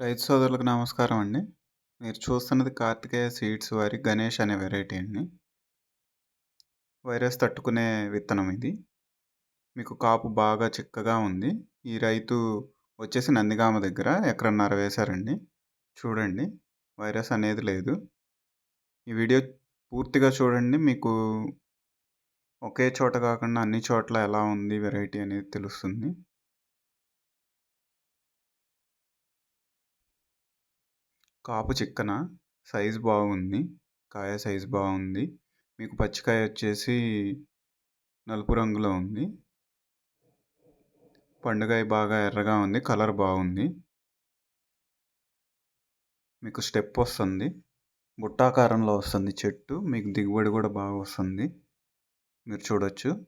రైతు సోదరులకు నమస్కారం అండి. మీరు చూస్తున్నది కార్తికేయ సీడ్స్ వారి గణేష్ అనే వెరైటీ అండి. వైరస్ తట్టుకునే విత్తనం ఇది. మీకు కాపు బాగా చిక్కగా ఉంది. ఈ రైతు వచ్చేసి నందిగామ దగ్గర ఎకరన్నర వేశారండి. చూడండి వైరస్ అనేది లేదు. ఈ వీడియో పూర్తిగా చూడండి. మీకు ఒకే చోట కాకుండా అన్ని చోట్ల ఎలా ఉంది వెరైటీ అనేది తెలుస్తుంది. కాపు చిక్కన సైజు బాగుంది. కాయ సైజు బాగుంది. మీకు పచ్చికాయ వచ్చేసి నలుపు రంగులో ఉంది. పండుగ బాగా ఎర్రగా ఉంది. కలర్ బాగుంది. మీకు స్టెప్ వస్తుంది. బుట్టాకారంలో వస్తుంది చెట్టు. మీకు దిగుబడి కూడా బాగా వస్తుంది. మీరు చూడొచ్చు.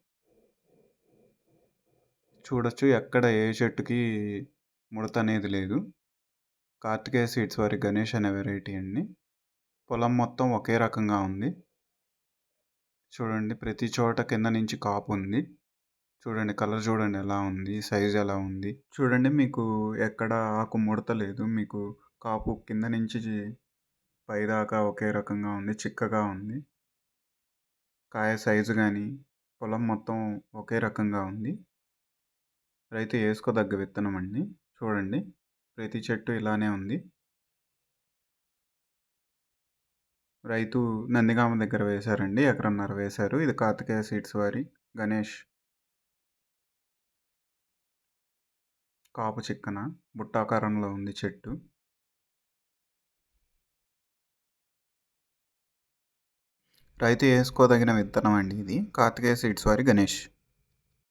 చూడొచ్చు ఎక్కడ ఏ చెట్టుకి ముడత అనేది లేదు. కార్తికేయ సీడ్స్ వారి గణేష్ అనే వెరైటీ అండి. పొలం మొత్తం ఒకే రకంగా ఉంది. చూడండి ప్రతి చోట కింద నుంచి కాపు ఉంది. చూడండి కలర్ చూడండి ఎలా ఉంది సైజ్ ఎలా ఉంది. చూడండి మీకు ఎక్కడ ఆకు ముడత లేదు. మీకు కాపు కింద నుంచి పైదాకా ఒకే రకంగా ఉంది చిక్కగా ఉంది. కాయ సైజు కానీ పొలం మొత్తం ఒకే రకంగా ఉంది. రైతు వేసుకోదగ్గ విత్తనం అండి. చూడండి. ప్రతి చెట్టు ఇలానే ఉంది. రైతు నందిగామ దగ్గర వేశారండి. ఎకరన్నర వేశారు. ఇది కార్తికేయ సీడ్స్ వారి. గణేష్. కాపు చిక్కన. బుట్టాకారంలో ఉంది చెట్టు. రైతు వేసుకోదగిన విత్తనం అండి ఇది. కార్తికేయ సీడ్స్ వారి గణేష్.